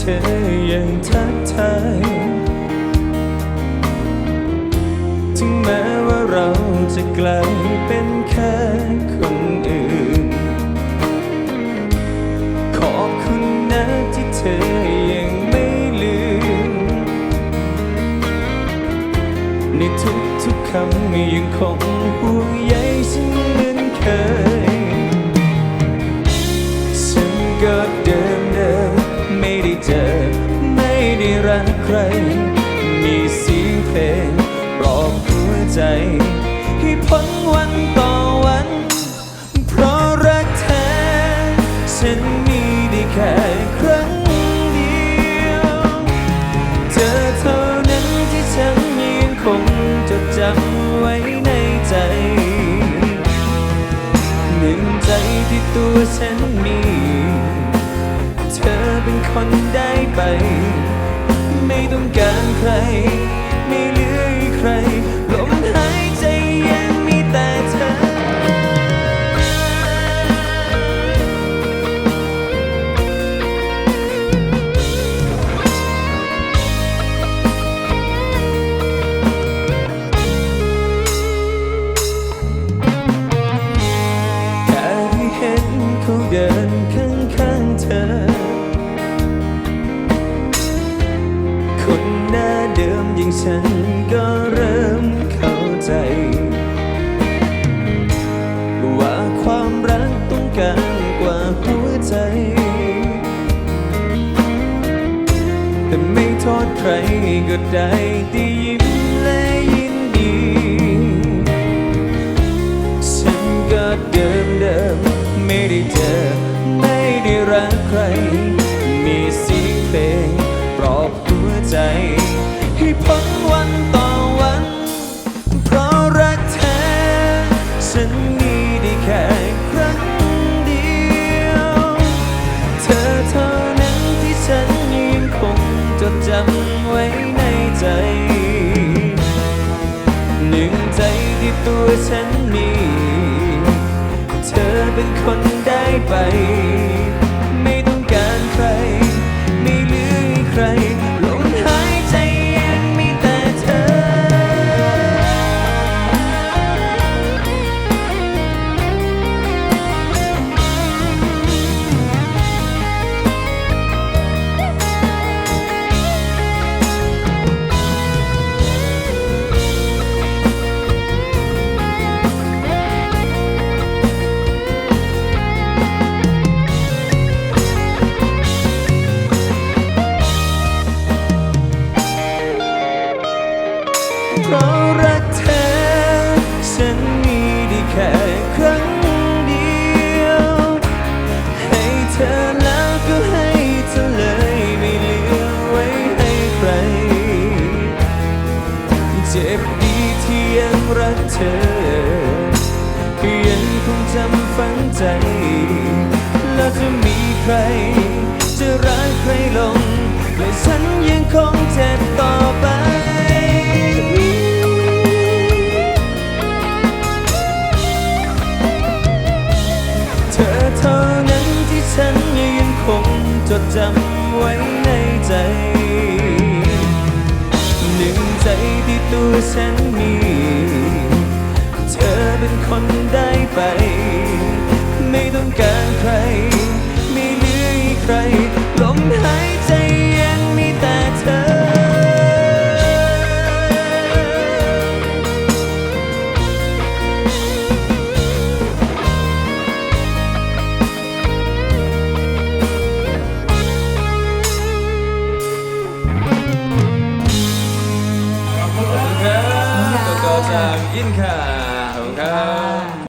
ธอยังทักทายถึงแม้ว่าเราจะกลายเป็นแค่คนอื่น ขอบคุณนะที่เธอยังไม่ลืม ในทุกๆคำยังคงห่วงใย ใคร มีเสียงเพลงปลอบหัวใจ ให้พ้นวันต่อวัน เพราะรักแท้ฉันมีได้แค่ครั้งเดียว เธอเท่านั้นที่ฉันยังคงจดจำไว้ในใจ หนึ่งใจที่ตัวฉันมี เธอเป็นคนได้ไป ไม่ต้องการใคร ไม่เหลือ ฉันก็เริ่มเข้าใจ ว่าความรักต้องการกว่าหัวใจ แต่ไม่โทษใครก็ได้ที่ยิ้มและยินดี ฉันก็เดิมเดิมไม่ได้เจอไม่ได้รักใคร มีเสียงเพลงปลอบหัวใจ ที่ตัวฉันมี เธอเป็นคนได้ไป เพราะรักแท้ฉันมีได้แค่ครั้งเดียว ให้เธอแล้วก็ให้เธอเลยไม่เหลือไว้ให้ใคร เจ็บดีที่ยังรักเธอ ยังคงจำฝังใจ แล้วจะมีใคร ฉันยังคงจดจำไว้ในใจ หนึ่งใจที่ตัวฉันมี เธอเป็นคนได้ไป ไม่ต้องการ กินค่ะ